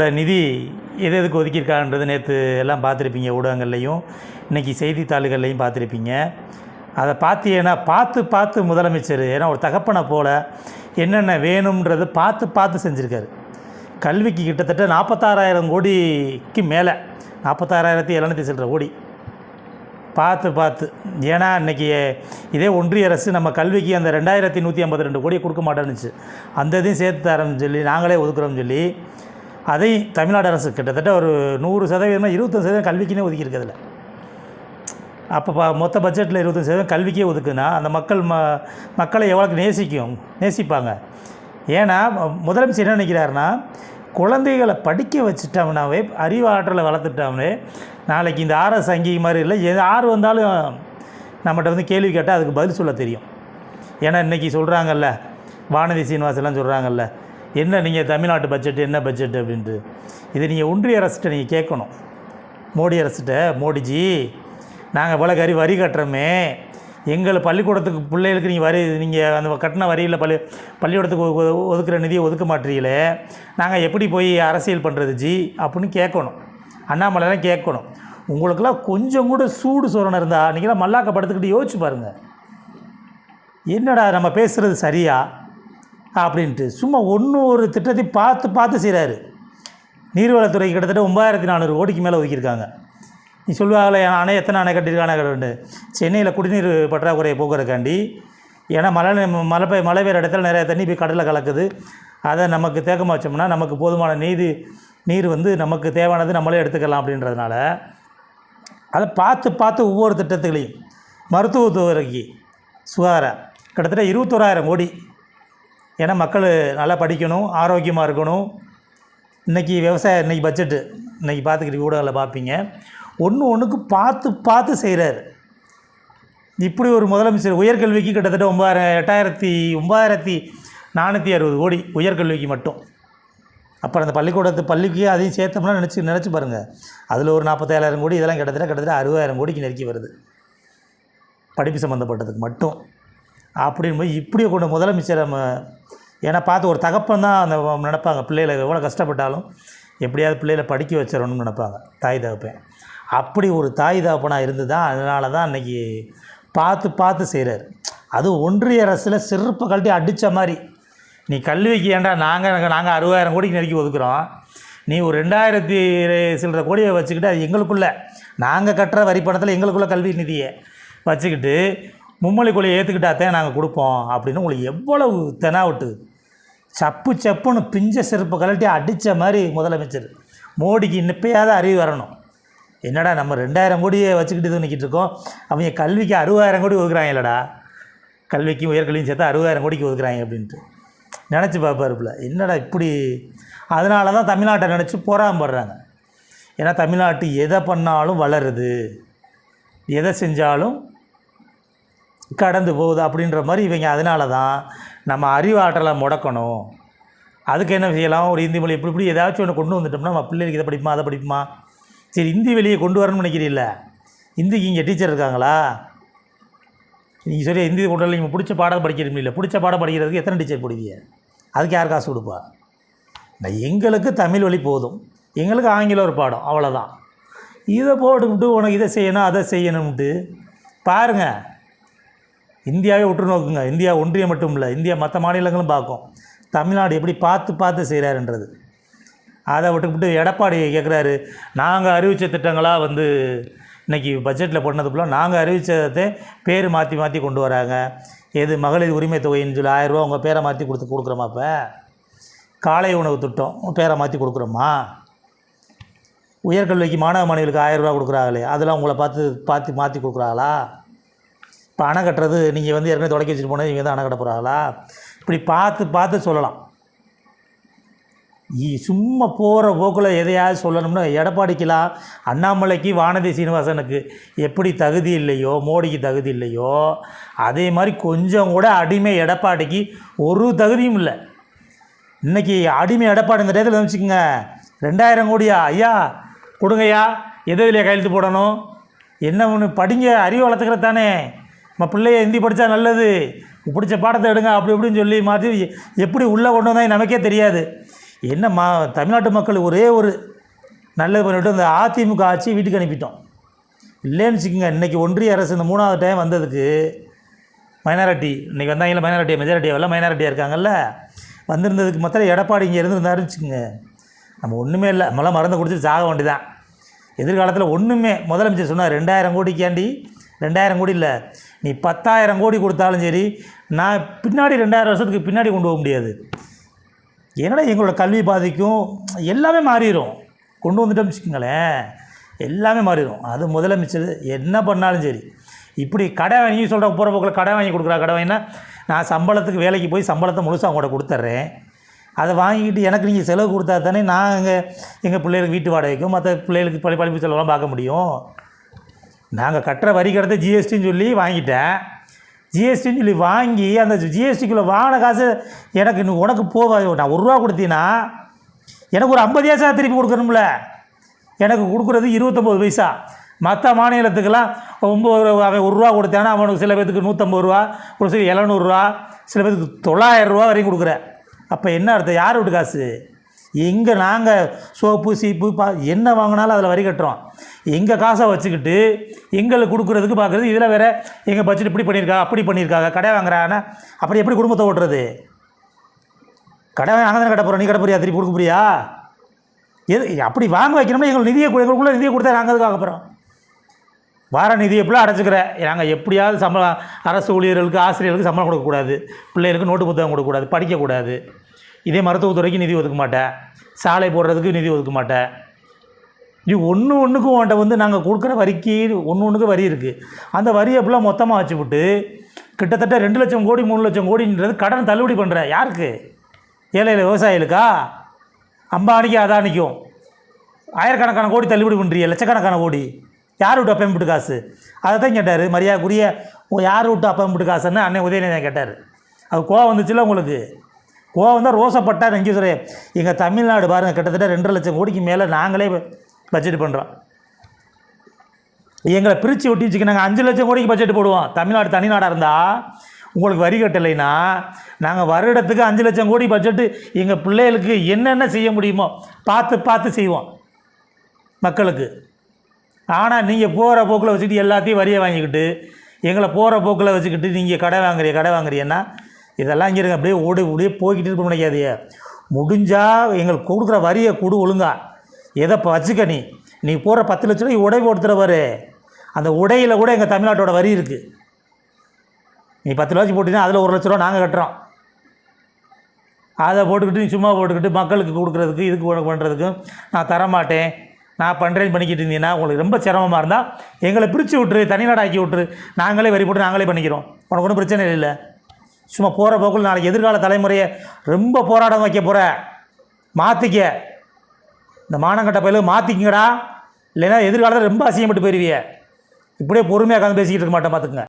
நிதி எது எதுக்கு ஒதுக்கியிருக்கான்றது நேற்று எல்லாம் பார்த்துருப்பீங்க ஊடகங்கள்லையும். இன்றைக்கி செய்தித்தாள்கள்லையும் பார்த்துருப்பீங்க. அதை பார்த்தீங்கன்னா பார்த்து பார்த்து முதலமைச்சர் ஏன்னா ஒரு தகப்பனை போல் என்னென்ன வேணும்ன்றது பார்த்து பார்த்து செஞ்சுருக்காரு. கல்விக்கு கிட்டத்தட்ட நாற்பத்தாறாயிரம் கோடிக்கு மேலே நாற்பத்தாறாயிரத்தி எழுநூற்றி சில்லற கோடி. பார்த்து பார்த்து. ஏன்னா இன்றைக்கி இதே ஒன்றிய அரசு நம்ம கல்விக்கு அந்த ரெண்டாயிரத்தி நூற்றி ஐம்பத்தி ரெண்டு கோடியை கொடுக்க மாட்டேன்னுச்சு அந்த இதையும் சேர்த்து தரோம்னு சொல்லி நாங்களே ஒதுக்குறோம்னு சொல்லி அதையும் தமிழ்நாடு அரசு கிட்டத்தட்ட ஒரு நூறு சதவீதமாக இருபத்தஞ்சு சதவீதம் கல்விக்குனே அதில். அப்போ ப மொத்த பட்ஜெட்டில் இருபத்தஞ்சு சதவீதம் கல்விக்கே ஒதுக்குன்னா அந்த மக்கள் ம மக்களை எவ்வளோக்கு நேசிக்கும் நேசிப்பாங்க. ஏன்னா முதலமைச்சர் என்ன நினைக்கிறாருன்னா குழந்தைகளை படிக்க வச்சுட்டோம்னாவே அறிவாற்றலை வளர்த்துட்டோம்னே நாளைக்கு இந்த ஆர்எஸ் அங்கீக மாதிரி இல்லை எது ஆறு வந்தாலும் நம்மகிட்ட வந்து கேள்வி கேட்டால் அதுக்கு பதில் சொல்ல தெரியும். ஏன்னா இன்றைக்கி சொல்கிறாங்கல்ல வானதி சீனிவாசெல்லாம் சொல்கிறாங்கல்ல என்ன நீங்கள் தமிழ்நாட்டு பட்ஜெட் என்ன பட்ஜெட் அப்படின்ட்டு. இது நீங்கள் ஒன்றிய அரசுகிட்ட நீங்கள் கேட்கணும். மோடி அரசுகிட்ட மோடிஜி நாங்கள் இவ்வளோ கறி வரி கட்டுறோமே. எங்கள் பள்ளிக்கூடத்துக்கு பிள்ளைகளுக்கு நீங்கள் வரி நீங்கள் அந்த கட்டின வரியில் பள்ளி பள்ளிக்கூடத்துக்கு ஒ- ஒதுக்குற நிதியை ஒதுக்க மாட்டீங்களே. நாங்கள் எப்படி போய் அரசியல் பண்ணுறது ஜி? அப்படின்னு கேட்கணும். அண்ணாமலைலாம் கேட்கணும். உங்களுக்கெல்லாம் கொஞ்சம் கூட சூடு சோரணம் இருந்தால் நீங்களாம் மல்லாக்க படுத்துக்கிட்டு யோசிச்சு பாருங்கள் என்னடா நம்ம பேசுகிறது சரியாக அப்படின்ட்டு. சும்மா ஒன்று ஒரு திட்டத்தை பார்த்து பார்த்து செய்கிறாரு நீர்வளத்துறை கிட்டத்தட்ட ஒன்பதாயிரத்தி நானூறு கோடிக்கு மேலே ஒதுக்கியிருக்காங்க. நீ சொல்லுவாங்களே அணை எத்தனை அணை கட்டியிருக்காங்க கட்டு சென்னையில் குடிநீர் பற்றாக்குறையை போக்குறதுக்காண்டி ஏன்னா மழை நி- மழை பெய் மழை பெய்கிற இடத்துல நிறைய தண்ணி போய் கடலில் கலக்குது. அதை நமக்கு தேக்கமாக வச்சோம்னா நமக்கு போதுமான நீதி நீர் வந்து நமக்கு தேவையானது நம்மளே எடுத்துக்கலாம் அப்படின்றதுனால அதை பார்த்து பார்த்து ஒவ்வொரு திட்டத்துகளையும் மருத்துவத்துறைக்கு சுகாதாரம் கிட்டத்தட்ட இருபத்தோராயிரம் கோடி ஏன்னா மக்கள் நல்லா படிக்கணும் ஆரோக்கியமாக இருக்கணும். இன்றைக்கி விவசாயம் இன்றைக்கி பட்ஜெட்டு இன்றைக்கி பார்த்துக்கிட்டு ஊடகங்களில் பார்ப்பீங்க. ஒன்று ஒன்றுக்கு பார்த்து பார்த்து செய்கிறாரு இப்படி ஒரு முதலமைச்சர் உயர்கல்விக்கு கிட்டத்தட்ட ஒம்பதாயிரம் எட்டாயிரத்தி ஒம்பதாயிரத்தி நானூற்றி அறுபது கோடி உயர்கல்விக்கு மட்டும். அப்புறம் அந்த பள்ளிக்கூடத்து பள்ளிக்கு அதையும் சேர்த்தோம்னா நினச்சி நினச்சி பாருங்கள் அதில் ஒரு நாற்பத்தேழாயிரம் கோடி இதெல்லாம் கிட்டத்தட்ட கிட்டத்தட்ட அறுபதாயிரம் கோடிக்கு நெருக்கி வருது. படிப்பு சம்மந்தப்பட்டதுக்கு மட்டும். அப்படின்னு போய் இப்படியே கொண்ட முதலமைச்சர் நம்ம ஏன்னா பார்த்து ஒரு தகப்பன் தான் அந்த நினைப்பாங்க. பிள்ளைகளை எவ்வளோ கஷ்டப்பட்டாலும் எப்படியாவது பிள்ளைகளை படிக்க வச்சிடணும்னு நினைப்பாங்க தாய் தகப்பன். அப்படி ஒரு தாய் தகப்பனாக இருந்து தான் அதனால தான் அன்றைக்கி பார்த்து பார்த்து செய்கிறார். அது ஒன்றிய அரசில் சிறப்பு கழட்டி அடித்த மாதிரி. நீ கல்விக்கு ஏன்டா நாங்கள் நாங்கள் அறுபதாயிரம் கோடிக்கு நெருக்கி ஒதுக்குறோம். நீ ஒரு ரெண்டாயிரத்தி சில்லற கோடியை வச்சுக்கிட்டு அது எங்களுக்குள்ளே நாங்கள் கட்டுற வரி பணத்தில் எங்களுக்குள்ளே கல்வி நிதியை வச்சுக்கிட்டு மும்மொழி கொலையை ஏற்றுக்கிட்டாத்தே நாங்கள் கொடுப்போம் அப்படின்னு உங்களுக்கு எவ்வளவு தெனாவட்டு. சப்பு சப்புன்னு பிஞ்ச செருப்பு கழட்டி அடித்த மாதிரி முதலமைச்சர். மோடிக்கு இன்னப்பையாவது அறிவு வரணும். என்னடா நம்ம ரெண்டாயிரம் கோடியை வச்சுக்கிட்டு இது நிற்கிட்டு இருக்கோம். அவங்க கல்விக்கு அறுபதாயிரம் கோடி ஒதுக்குறாங்களடா கல்விக்கும் உயர்கல்வியும் சேர்த்து அறுபதாயிரம் கோடிக்கு ஒதுக்குறாங்க அப்படின்ட்டு. நினச்சி பார்ப்பாருப்புல. என்னடா இப்படி. அதனால தான் தமிழ்நாட்டை நினச்சி போராமப்படுறாங்க. ஏன்னா தமிழ்நாட்டு எதை பண்ணாலும் வளருது. எதை செஞ்சாலும் கடந்து போகுது அப்படின்ற மாதிரி இவங்க அதனால தான் நம்ம அறிவாற்றலை முடக்கணும். அதுக்கு என்ன செய்யலாம்? ஒரு இந்தி மொழி இப்படி இப்படி ஏதாச்சும் ஒன்று கொண்டு வந்துட்டோம்னா நம்ம பிள்ளைகளுக்கு இதை படிப்புமா அதை படிப்புமா? சரி இந்தி வெளியே கொண்டு வரணும்னு நினைக்கிறீல்ல இந்திக்கு இங்கே டீச்சர் இருக்காங்களா? நீங்கள் சரியாக இந்தி கொண்டு நீங்கள் பிடிச்ச பாடம் படிக்கிறீங்க இல்லை. பிடிச்ச பாடம் படிக்கிறதுக்கு எத்தனை டீச்சர் படிவீங்க? அதுக்கு யார் காசு கொடுப்பா? நான் எங்களுக்கு தமிழ் வழி போதும். எங்களுக்கு ஆங்கிலம் ஒரு பாடம் அவ்வளோதான் இதை போட்டுக்கிட்டு உனக்கு இதை செய்யணும் அதை செய்யணும்ட்டு பாருங்கள் இந்தியாவே உற்று நோக்குங்க இந்தியா ஒன்றியம் மட்டும் இல்லை இந்தியா மற்ற மாநிலங்களும் பார்க்கும். தமிழ்நாடு எப்படி பார்த்து பார்த்து செய்கிறாருன்றது அதை விட்டுவிட்டு எடப்பாடி கேட்குறாரு நாங்கள் அறிவித்த திட்டங்களாக வந்து இன்றைக்கி பட்ஜெட்டில் போட்டதுக்குள்ள நாங்கள் அறிவித்ததை பேர் மாற்றி மாற்றி கொண்டு வராங்க. எது மகளிர் உரிமை தொகைன்னு சொல்லி ஆயிரரூவா உங்கள் பேரை மாற்றி கொடுத்து கொடுக்குறோமா இப்போ காலை உணவு திட்டம் பேரை மாற்றி கொடுக்குறோமா? உயர்கல்விக்கு மாணவ மாணவிகளுக்கு ஆயிரரூவா கொடுக்குறாங்களே அதெல்லாம் உங்களை பார்த்து பார்த்து மாற்றி கொடுக்குறாங்களா? இப்போ அணை கட்டுறது நீங்கள் வந்து ஏற்கனவே தொடக்கி வச்சுட்டு போனது இவங்க தான் அணை கட்ட போகிறாங்களா இப்படி பார்த்து பார்த்து சொல்லலாம். இ- சும்மா போகிற போக்கில் எதையாவது சொல்லணும்னா எடப்பாடிக்கலாம் அண்ணாமலைக்கு வானதி சீனிவாசனுக்கு எப்படி தகுதி இல்லையோ மோடிக்கு தகுதி இல்லையோ அதே மாதிரி கொஞ்சம் கூட அடிமை எடப்பாடிக்கு ஒரு தகுதியும் இல்லை. இன்றைக்கி அடிமை எடப்பாடி இந்த டயத்தில் வச்சுக்கோங்க ரெண்டாயிரம் கோடியா? ஐயா கொடுங்கய்யா. எது இதில் கையெழுத்து போடணும்? என்ன ஒன்று படிங்க அறிவு வளர்த்துக்கிறது தானே நம்ம பிள்ளைய ஹிந்தி படித்தா நல்லது. பிடிச்ச பாடத்தை எடுங்க அப்படி இப்படின்னு சொல்லி மாற்றி எப்படி உள்ளே கொண்டு வந்தால் நமக்கே தெரியாது. என்ன மா தமிழ்நாட்டு மக்கள் ஒரே ஒரு நல்லது பண்ணிவிட்டு இந்த அதிமுக ஆட்சி வீட்டுக்கு அனுப்பிட்டோம். இல்லைன்னு வச்சுக்கோங்க இன்றைக்கி ஒன்றிய அரசு இந்த மூணாவது டைம் வந்ததுக்கு மைனாரிட்டி இன்றைக்கி வந்தாங்களே மைனாரிட்டி மெஜாரிட்டி எல்லாம் மைனாரிட்டியாக இருக்காங்கல்ல. வந்திருந்ததுக்கு மொத்தம் எடப்பாடி இங்கே இருந்திருந்தாருன்னு வச்சுக்கோங்க. நம்ம ஒன்றுமே இல்லை நம்மளாம் மருந்து குடிச்சிட்டு சாக வேண்டியதான் எதிர்காலத்தில் ஒன்றுமே முதலமைச்சர் சொன்னார் ரெண்டாயிரம் கோடிக்காண்டி ரெண்டாயிரம் கோடி இல்லை நீ பத்தாயிரம் கோடி கொடுத்தாலும் சரி நான் பின்னாடி ரெண்டாயிரம் வருஷத்துக்கு பின்னாடி கொண்டு போக முடியாது என்னடா எங்களோட கல்வி பாதிக்கும் எல்லாமே மாறிடும் கொண்டு வந்துட்டோம்னு வச்சுக்கோங்களேன் எல்லாமே மாறிடும் அது முதலமைச்சர் என்ன பண்ணாலும் சரி இப்படி கடை வாங்கி சொல்கிற போகிற போக்கில் கடை வாங்கி கொடுக்குறா கடை வாங்கினா நான் சம்பளத்துக்கு வேலைக்கு போய் சம்பளத்தை முழுசாக அவங்கள்ட்ட கொடுத்துட்றேன் அதை வாங்கிக்கிட்டு எனக்கு நீங்கள் செலவு கொடுத்தா தானே நான் எங்கள் எங்கள் பிள்ளைகளுக்கு வீட்டு வாடகைக்கும் மற்ற பிள்ளைகளுக்கு பள்ளி படிப்பு செலவெல்லாம் பார்க்க முடியும் நாங்கள் கட்டுற வரிக்கிறத ஜிஎஸ்டின்னு சொல்லி வாங்கிட்டேன். ஜிஎஸ்டின்னு சொல்லி வாங்கி அந்த ஜிஎஸ்டிக்குள்ளே வாங்கின காசு எனக்கு இன்னும் உனக்கு போவா நான் ஒரு ரூபா கொடுத்தீங்கன்னா எனக்கு ஒரு ஐம்பது பைசா திருப்பி கொடுக்கணும்ல. எனக்கு கொடுக்குறது இருபத்தொம்போது பைசா. மற்ற மாநிலத்துக்கெல்லாம் ஒம்பது அவன் ஒரு ரூபா கொடுத்தானா அவனுக்கு சில பேத்துக்கு நூற்றம்பது ரூபா ஒரு சில எழுநூறுவா சில பேத்துக்கு தொள்ளாயிரம் ரூபா வரையும் கொடுக்குற அப்போ என்ன அர்த்தம்? யார் வீட்டு காசு? எங்கே நாங்கள் சோப்பு சீப்பு பா என்ன வாங்கினாலும் அதில் வரி கட்டுறோம். எங்கள் காசை வச்சுக்கிட்டு எங்களுக்கு கொடுக்குறதுக்கு பார்க்குறது இதில் வேறு எங்கள் பட்ஜெட் இப்படி பண்ணியிருக்கா அப்படி பண்ணியிருக்காங்க கடை வாங்குறாங்கன்னா அப்புறம் எப்படி குடும்பத்தை ஓட்டுறது? கடை நாங்கள் தானே கடை போகிறோம் நீ கடை போறியா திருப்பி கொடுக்க போறியா? எது அப்படி வாங்க வைக்கணும்னா எங்களுக்கு நிதியை கொடு- நிதியை கொடுத்தா நாங்கள் அதுக்கு அப்புறம் வார நிதியை எப்படிலாம் அடைச்சிக்கிறேன் நாங்கள் எப்படியாவது சம்பளம் அரசு ஊழியர்களுக்கு ஆசிரியர்களுக்கு சம்பளம் கொடுக்கக்கூடாது பிள்ளைகளுக்கு நோட்டு புத்தகம் கொடுக்கக்கூடாது படிக்கக்கூடாது இதே மருத்துவத்துறைக்கு நிதி ஒதுக்க மாட்டேன் சாலை போடுறதுக்கு நிதி ஒதுக்க மாட்டேன் இது ஒன்று ஒன்றுக்கும் உன்ட்ட வந்து நாங்கள் கொடுக்குற வரிக்கு ஒன்று ஒன்றுக்கு வரி இருக்குது அந்த வரியை ஃபுல்லாக மொத்தமாக வச்சுவிட்டு கிட்டத்தட்ட ரெண்டு லட்சம் கோடி மூணு லட்சம் கோடின்றது கடன் தள்ளுபடி பண்ணுற யாருக்கு? ஏழை விவசாயிகளுக்கா? அம்பானிக்கும் அதானிக்கும். ஆயிரக்கணக்கான கோடி தள்ளுபடி பண்ணுறிய லட்சக்கணக்கான கோடி. யார் விட்டு அப்பயம் விட்டு காசு? அதை தான் கேட்டார். மரியாதைக்குரிய ஓ யார் விட்டு அப்பம் விட்டு காசுன்னு அன்னை உதயநிதி கேட்டார். அது கோவம் வந்துச்சுல உங்களுக்கு? கோவம் தான் ரோசப்பட்டா நெஞ்சு எங்கள் தமிழ்நாடு பாருங்கள் கிட்டத்தட்ட ரெண்டரை லட்சம் கோடிக்கு மேலே நாங்களே பட்ஜெட் பண்ணுறோம் எங்களை பிரித்து ஒட்டி வச்சுக்க நாங்கள் அஞ்சு லட்சம் கோடிக்கு பட்ஜெட் போடுவோம். தமிழ்நாடு தனிநாடாக இருந்தால் உங்களுக்கு வரி கட்டலைன்னா நாங்கள் வருடத்துக்கு அஞ்சு லட்சம் கோடி பட்ஜெட்டு எங்கள் பிள்ளைகளுக்கு என்னென்ன செய்ய முடியுமோ பார்த்து பார்த்து செய்வோம் மக்களுக்கு. ஆனால் நீங்கள் போகிற போக்கில் வச்சுக்கிட்டு எல்லாத்தையும் வரியை வாங்கிக்கிட்டு எங்களை போகிற போக்கில் வச்சுக்கிட்டு நீங்கள் கடை வாங்குறிய கடை வாங்குறீங்கன்னா இதெல்லாம் இங்கே இருங்க அப்படியே ஓடி ஓடியே போய்கிட்டு இருக்க முடியாதே முடிஞ்சால் எங்களுக்கு கொடுக்குற வரியை கொடு ஒழுங்கா. எதை இப்போ வச்சுக்க நீ? நீ போகிற பத்து லட்ச ரூபாய் உடை போட்டுற அந்த உடையில் கூட எங்கள் தமிழ்நாட்டோட வரி இருக்குது நீ பத்து லட்சம் போட்டிங்கன்னா அதில் ஒரு லட்ச ரூபா நாங்கள் கட்டுறோம். அதை போட்டுக்கிட்டு நீ சும்மா போட்டுக்கிட்டு மக்களுக்கு கொடுக்குறதுக்கு இதுக்கு பண்ணுறதுக்கு பண்ணுறதுக்கும் நான் தரமாட்டேன். நான் பண்ணுறேன்னு பண்ணிக்கிட்டு இருந்தீங்கன்னா உங்களுக்கு ரொம்ப சிரமமாக இருந்தால் எங்களை பிரித்து விட்ரு தனிநாடாக்கி விட்ரு நாங்களே வரி போட்டு நாங்களே பண்ணிக்கிறோம். உனக்கு ஒன்றும் பிரச்சனை இல்லை. சும்மா போகிற போக்கில் நாளைக்கு எதிர்கால தலைமுறையை ரொம்ப போராட்டம் வைக்க போகிற மாற்றிக்க இந்த மானங்கட்ட பயிலும் மாற்றிக்கங்கடா இல்லைன்னா எதிர்காலத்தில் ரொம்ப அசிங்கப்பட்டு போயிருவிய. இப்படியே பொறுமையாக உட்காந்து பேசிக்கிட்டு இருக்க மாட்டேன் பார்த்துக்குங்க.